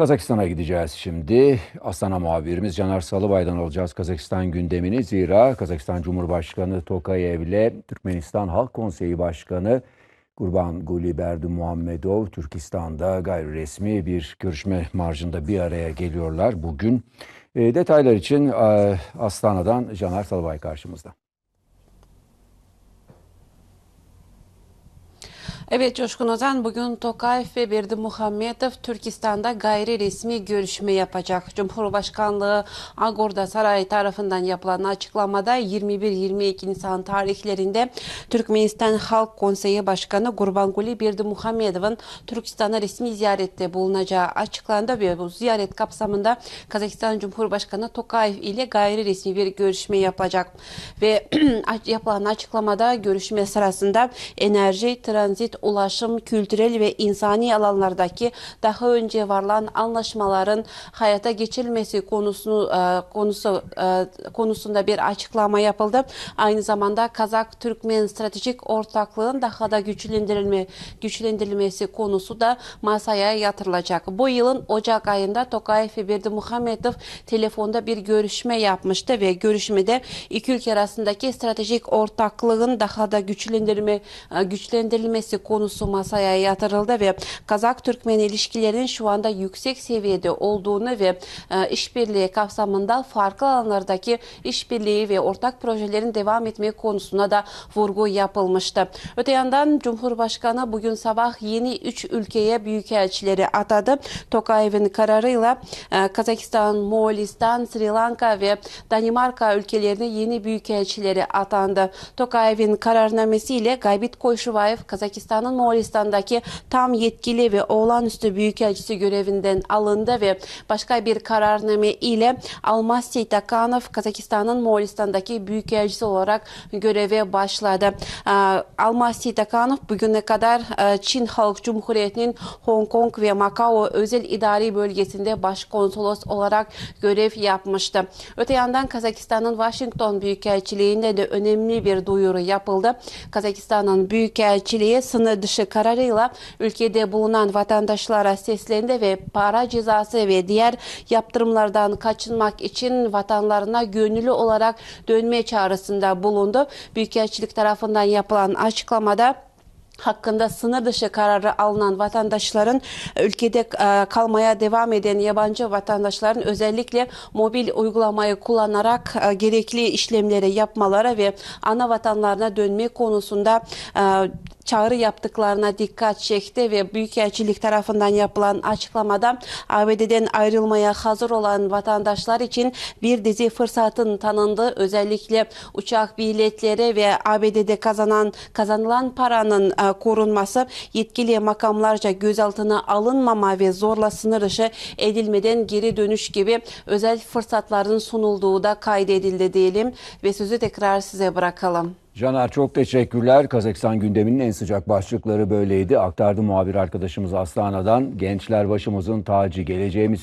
Kazakistan'a gideceğiz şimdi. Astana muhabirimiz Caner Salıbay'dan alacağız Kazakistan gündemini. Zira Kazakistan Cumhurbaşkanı Tokayev ile Türkmenistan Halk Konseyi Başkanı Kurban Guli Berdi Muhammedov Türkistan'da gayri resmi bir görüşme marjında bir araya geliyorlar bugün. E, detaylar için e, Astana'dan Caner Salıbay karşımızda. Evet Coşkun Ozan bugün Tokayev ve Berdi Muhammedov Türkistan'da gayri resmi görüşme yapacak. Cumhurbaşkanlığı Agorda Sarayı tarafından yapılan açıklamada 21-22 Nisan tarihlerinde Türkmenistan Halk Konseyi Başkanı Gurbanguly Berdi Muhammedov'un Türkistan'a resmi ziyarette bulunacağı açıklandı ve bu ziyaret kapsamında Kazakistan Cumhurbaşkanı Tokayev ile gayri resmi bir görüşme yapılacak. Ve yapılan açıklamada görüşme sırasında enerji, transit, ulaşım, kültürel ve insani alanlardaki daha önce varılan anlaşmaların hayata geçirilmesi konusunu e, konusu e, konusunda bir açıklama yapıldı. Aynı zamanda Kazak-Türkmen stratejik ortaklığın daha da güçlendirilme güçlendirilmesi konusu da masaya yatırılacak. Bu yılın Ocak ayında Tokayev ve Berdi Muhammedov telefonda bir görüşme yapmıştı ve görüşmede iki ülke arasındaki stratejik ortaklığın daha da güçlendirme e, güçlendirilmesi konusu masaya yatırıldı ve Kazak-Türkmen ilişkilerinin şu anda yüksek seviyede olduğunu ve e, işbirliği kapsamında farklı alanlardaki işbirliği ve ortak projelerin devam etme konusuna da vurgu yapılmıştı. Öte yandan Cumhurbaşkanı bugün sabah yeni 3 ülkeye büyükelçileri atadı. Tokayev'in kararıyla e, Kazakistan, Moğolistan, Sri Lanka ve Danimarka ülkelerine yeni büyükelçileri atandı. Tokayev'in kararnamesiyle Gaybit Koyşuvayev Kazakistan'ın Moğolistan'daki tam yetkili ve olağanüstü büyükelçisi görevinden alındı ve başka bir kararname ile Almasy Takanov Kazakistan'ın Moğolistan'daki büyükelçisi olarak göreve başladı. Ee, Almasy Takanov bugüne kadar e, Çin Halk Cumhuriyeti'nin Hong Kong ve Macao özel idari bölgesinde başkonsolos olarak görev yapmıştı. Öte yandan Kazakistan'ın Washington Büyükelçiliğinde de önemli bir duyuru yapıldı. Kazakistan'ın Büyükelçiliği sınır dışı kararıyla ülkede bulunan vatandaşlara seslendi ve para cezası ve diğer yaptırımlardan kaçınmak için vatanlarına gönüllü olarak dönme çağrısında bulundu. Büyükelçilik tarafından yapılan açıklamada hakkında sınır dışı kararı alınan vatandaşların ülkede e, kalmaya devam eden yabancı vatandaşların özellikle mobil uygulamayı kullanarak e, gerekli işlemleri yapmaları ve ana vatanlarına dönme konusunda e, çağrı yaptıklarına dikkat çekti ve Büyükelçilik tarafından yapılan açıklamada ABD'den ayrılmaya hazır olan vatandaşlar için bir dizi fırsatın tanındığı özellikle uçak biletleri ve ABD'de kazanan kazanılan paranın e, korunması yetkili makamlarca gözaltına alınmama ve zorla sınır dışı edilmeden geri dönüş gibi özel fırsatların sunulduğu da kaydedildi diyelim ve sözü tekrar size bırakalım. Caner çok teşekkürler. Kazakistan gündeminin en sıcak başlıkları böyleydi. Aktardı muhabir arkadaşımız Astana'dan. Gençler başımızın tacı, geleceğimiz